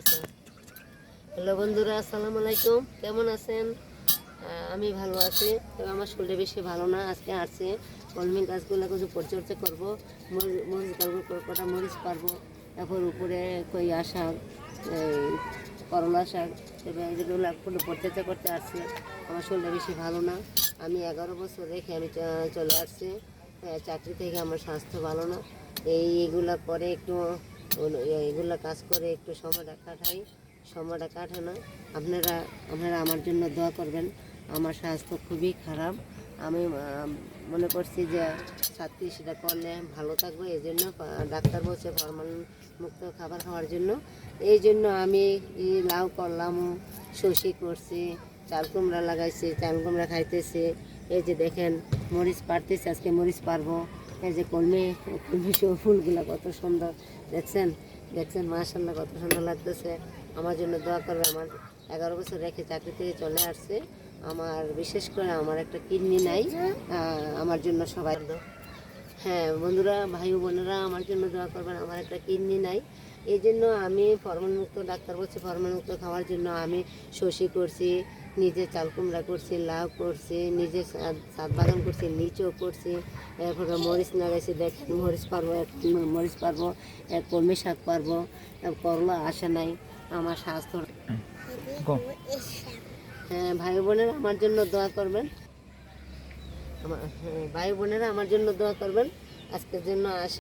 আচ্ছা হ্যালো বন্ধুরা, আসসালামু আলাইকুম। কেমন আছেন? আমি ভালো আছি। তবে আমার শরীরে বেশি ভালো না, আজকে আছে। কলমি গাছগুলো কিছু পরিচর্যা করব, মরিচ গাছগুলো কটা মরিচ পারব, তারপর উপরে শাক এই করলা শাক তবে একটু পরিচর্যা করতে আসছে। আমার শরীরটা বেশি ভালো না। আমি এগারো বছর রেখে আমি চলে আসছি। চাকরি থেকে আমার স্বাস্থ্য ভালো না। এই এগুলা করে একটু এগুলা কাজ করে একটু সময়টা কাটাই, সময়টা কাটানো আপনারা আপনারা আমার জন্য দোয়া করবেন। আমার স্বাস্থ্য খুবই খারাপ। আমি মনে করছি যে ছাত্রী সেটা করলে ভালো থাকব। এই জন্য ডাক্তার বলছে ফরমাল মুক্ত খাবার খাওয়ার জন্য। এই জন্য আমি লাউ করলাম, শশি করছি, চাল কুমড়া লাগাইছি, চাল কুমড়া খাইতেছি। এই যে দেখেন, মরিচ পারতেছি আজকে মরিচ পারব এই যে কলমে কলমে সব ফুলগুলো কত সুন্দর। দেখছেন? দেখছেন? মাশাল্লাহ কত সুন্দর লাগতেছে। আমার জন্য দোয়া করবে আমার এগারো বছর রেখে চাকরি থেকে চলে আসছে। আমার, বিশেষ করে আমার একটা কিডনি নাই। আমার জন্য সবাই হ্যাঁ বন্ধুরা ভাই বোনেরা আমার জন্য দোয়া করবেন আমার একটা কিডনি নাই। এই জন্য আমি ফরমালমুক্ত ডাক্তার বলছে ফরমালমুক্ত খাওয়ার জন্য আমি শশি করছি নিজে চাল কুমড়া করছি লাউ করছি নিজে সাত বাগান করছি লিচও করছি এরপরে মরিচ লাগাইছি দেখেন মরিচ পারব এক মরিচ পারব এক কলমি শাক পারব করলা আসে নাই আমার স্বাস্থ্য হ্যাঁ ভাই বোনেরা আমার জন্য দোয়া করবেন। আমার ভাই বোনেরা আমার জন্য দোয়া করবেন। আজকের জন্য আস